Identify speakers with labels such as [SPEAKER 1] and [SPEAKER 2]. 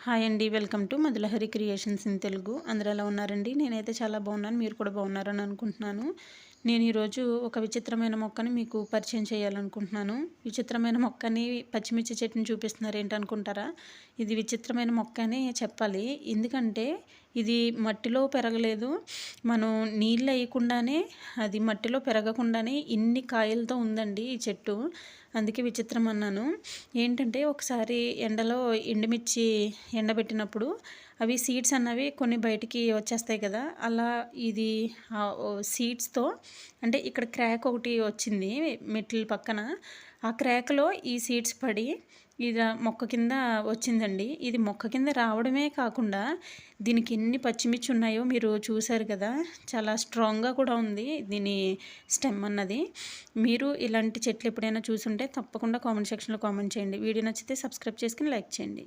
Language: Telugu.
[SPEAKER 1] హాయ్ అండి welcome to Madhulahari creations in Telugu. అందరూ ఎలా ఉన్నారండి? నేనైతే చాలా బాగున్నాను మీరు కూడా బాగున్నారని అనుకుంటున్నాను. నేను ఈరోజు ఒక విచిత్రమైన మొక్కని మీకు పరిచయం చేయాలనుకుంటున్నాను. విచిత్రమైన మొక్కని పచ్చిమిర్చి చెట్టుని చూపిస్తున్నారు ఏంటనుకుంటారా? ఇది విచిత్రమైన మొక్క అని చెప్పాలి. ఎందుకంటే ఇది మట్టిలో పెరగలేదు. మనం నీళ్ళు వేయకుండానే అది మట్టిలో పెరగకుండానే ఇన్ని కాయలతో ఉందండి ఈ చెట్టు. అందుకే విచిత్రం అన్నాను. ఏంటంటే ఒకసారి ఎండలో ఎండుమిర్చి ఎండబెట్టినప్పుడు అవి సీడ్స్ అన్నవి కొన్ని బయటికి వచ్చేస్తాయి కదా. అలా ఇది సీడ్స్తో అంటే ఇక్కడ క్రాక్ ఒకటి వచ్చింది మెట్ల పక్కన. ఆ క్రాక్లో ఈ సీడ్స్ పడి ఇది మొక్క కింద వచ్చిందండి. ఇది మొక్క కింద రావడమే కాకుండా దీనికి ఎన్ని పచ్చిమిర్చి ఉన్నాయో మీరు చూసారు కదా చాలా స్ట్రాంగ్గా కూడా ఉంది దీని స్టెమ్ అన్నది. మీరు ఇలాంటి చెట్లు ఎప్పుడైనా చూసుంటే తప్పకుండా కామెంట్ సెక్షన్లో కామెంట్ చేయండి. వీడియో నచ్చితే సబ్స్క్రైబ్ చేసుకుని లైక్ చేయండి.